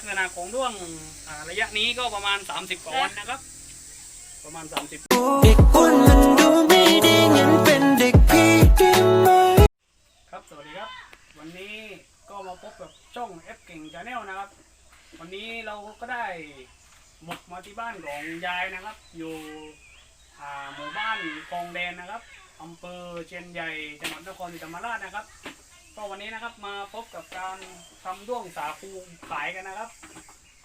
กษณะของด้วงอ่าระยะนี้ก็ประมาณ 30กว่าวันนะครับ ประมาณ 30เด็กอ้วนมันดูไม่ดีงั้นเป็นเด็กพี่ได้ไหมครับสวัสดีครับ วันนี้ก็มาพบกับช่องเอฟเก่งชาแนลนะครับ วันนี้เราก็ได้บุกมาที่บ้านของยายนะครับ อยู่อ่าหมู่บ้านคลองแดนนะครับอำเภอเชียนใหญ่จังหวัดนครศรีธรรมราชนะครับ ก็วันนี้นะครับมาพบกับการทำด้วงสาคูขายกันนะครับ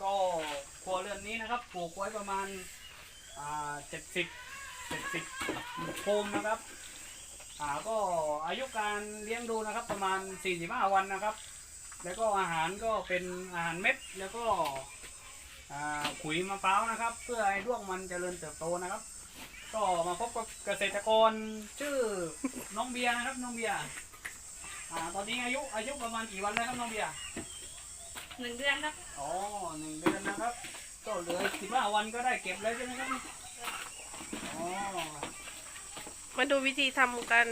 ก็ครัวเรือนนี้นะครับปลูกไว้ประมาณอ่าเจ็ดสิบเจ็ดสิบโคมนะครับอ่าก็อายุการเลี้ยงดูนะครับประมาณ 45 วันนะครับ แล้วก็อาหารก็เป็นอาหารเม็ดแล้วก็อ่าขุยมะพร้าวนะครับ เพื่อให้ด้วงมันเจริญเติบโตนะครับ ก็มาพบกับเกษตรกรชื่อน้องเบียร์นะครับน้องเบียร์ อ่าตอนนี้อายุอายุประมาณกี่วันแล้วครับน้องเบียร์หนึ่งเดือนครับอ๋อหนึ่งเดือนนะครับ ก็เหลือ15วันก็ได้เก็บแล้วใช่ไหมครับอ๋อมาดูวิธีทำกัน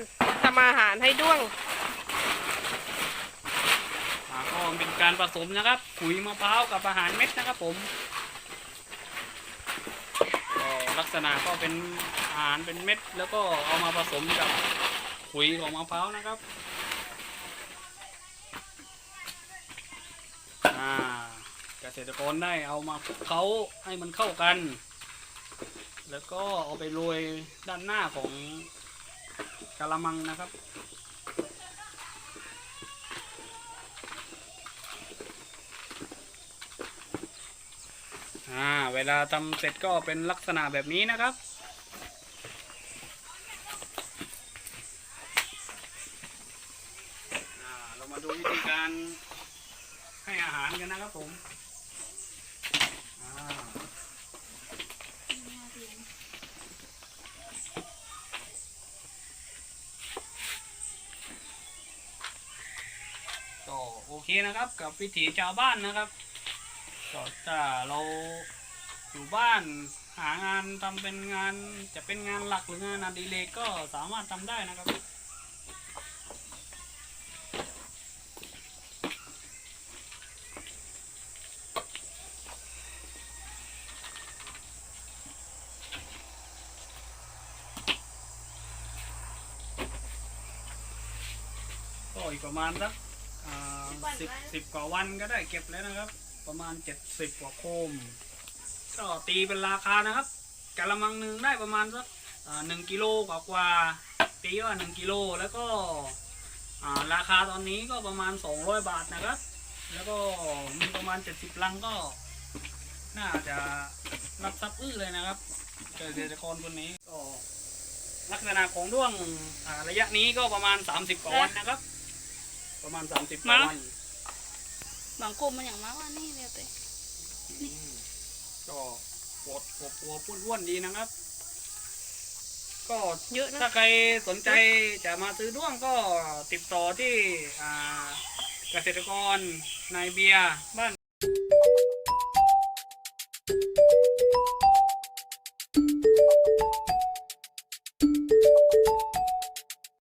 ทำอาหารให้ด้วงอ่าก็เป็นการผสมนะครับขุยมะพร้าวกับอาหารเม็ดนะครับผมก็ลักษณะก็เป็นอาหารเป็นเม็ด แล้วก็เอามาผสมกับขุยของมะพร้าวนะครับ ษตรกรได้เอามาคลุกเคล้าให้มันเข้ากัน แล้วก็เอาไปโรยด้านหน้าของกะละมังนะครับ อ่า เวลาทำเสร็จก็เป็นลักษณะแบบนี้นะครับอ่าเรามาดูวิธีการให้อาหารกันนะครับผม ก็โอเคนะครับกับวิถีชาวบ้านนะครับก็ถ้าเราอยู่บ้านหางานทำเป็นงานจะเป็นงานหลักหรืองานอดิเรกก็สามารถทำได้นะครับ ก็อีกประมาณสักสิบสิบกว่าวันก็ได้เก็บแล้วนะครับ ประมาณเจ็ดสิบกว่าโคมก็ตีเป็นราคานะครับกะละมังหนึ่งได้ประมาณสักหนึ่งกิโลกว่ากว่าตีว่าหนึ่งกิโลแล้วก็ราคาตอนนี้ก็ประมาณสองร้อยบาทนะครับ แล้วก็มีประมาณเจ็ดสิบลังก็ น่าจะรับทรัพย์อื้อเลยนะครับเกษตรกรคนนี้ก็ลักษณะของด้วงอ่าระยะนี้ก็ประมาณสามสิบกว่าวันนะครับ ประมาณสามสิบกว่าวันบางกลุ่มมันอย่างมากว่านี่เดียวแต่อืมก็ปวดปวดปวดปุ้นอ้วนดีนะครับ ก็เยอะนะถ้าใครสนใจจะมาซื้อด้วงก็ติดต่อที่อ่าเกษตรกรนายเบียร์บ้าน